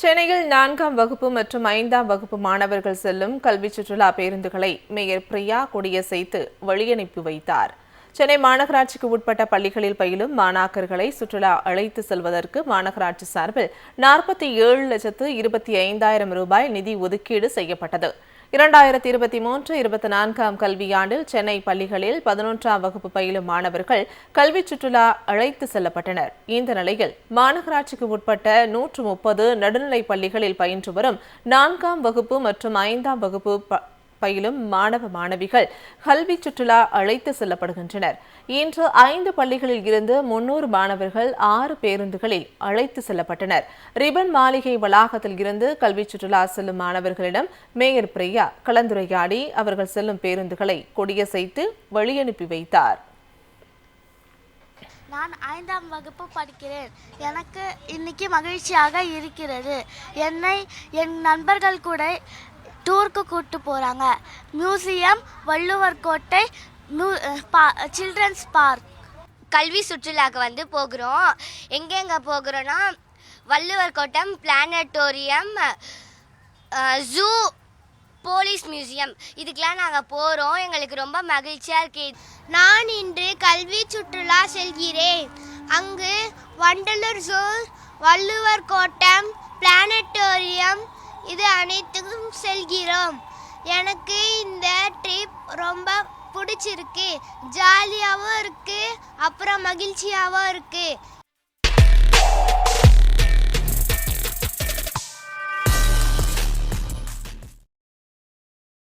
சென்னையில் நான்காம் வகுப்பு மற்றும் ஐந்தாம் வகுப்பு மாணவர்கள் செல்லும் கல்வி சுற்றுலா பேருந்துகளை மேயர் பிரியா கொடியசைத்து வழியனுப்பி வைத்தார். சென்னை மாநகராட்சிக்கு உட்பட்ட பள்ளிகளில் பயிலும் மாணாக்கர்களை சுற்றுலா அழைத்து செல்வதற்கு மாநகராட்சி சார்பில் நாற்பத்தி ஏழு லட்சத்து இருபத்தி ஐந்தாயிரம் ரூபாய் நிதி ஒதுக்கீடு செய்யப்பட்டது. இரண்டாயிரத்தி இருபத்தி மூன்று இருபத்தி நான்காம் கல்வியாண்டில் சென்னை பள்ளிகளில் பதினொன்றாம் வகுப்பு பயிலும் மாணவர்கள் கல்வி சுற்றுலா அழைத்து செல்லப்பட்டனர். இந்த நிலையில் மாநகராட்சிக்கு உட்பட்ட நூற்று முப்பது நடுநிலைப் பள்ளிகளில் பயின்று வரும் நான்காம் வகுப்பு மற்றும் ஐந்தாம் வகுப்பு ப- பயிலும் மாணவ மாணவிகள் கல்வி சுற்றுலா அழைத்து செல்லப்படுகின்றனர். இன்று ஐந்து பள்ளிகளில் இருந்து முன்னூறு மாணவர்கள் ஆறு பேருந்துகளில் அழைத்து செல்லப்பட்டனர். ரிபன் மாளிகை வளாகத்தில் இருந்து கல்வி சுற்றுலா செல்லும் மாணவர்களிடம் மேயர் பிரியா கலந்துரையாடி அவர்கள் செல்லும் பேருந்துகளை கொடியசைத்து வழியனுப்பி வைத்தார். நான் ஐந்தாம் வகுப்பு படிக்கிறேன். எனக்கு இன்னைக்கு மகிழ்ச்சியாக இருக்கிறது. என்னை என் நண்பர்கள் கூட டூருக்கு கூப்பிட்டு போகிறாங்க மியூசியம் வள்ளுவர் கோட்டை சில்ட்ரன்ஸ் பார்க். கல்வி சுற்றுலாவுக்கு வந்து போகிறோம். எங்கெங்கே போகிறோன்னா Valluvar Kottam planetarium zoo police museum. இதுக்கெலாம் நாங்கள் போகிறோம் எங்களுக்கு ரொம்ப மகிழ்ச்சியாக இருக்கு. நான் இன்று கல்வி சுற்றுலா செல்கிறேன். அங்கு வண்டலூர் ஜூ வள்ளுவர் கோட்டம் இது அனைத்துக்கும் செல்கிறோம். எனக்கு இந்த ட்ரிப் ரொம்ப பிடிச்சிருக்கு. ஜாலியாகவும் இருக்கு. அப்புறம் மகிழ்ச்சியாகவும் இருக்கு.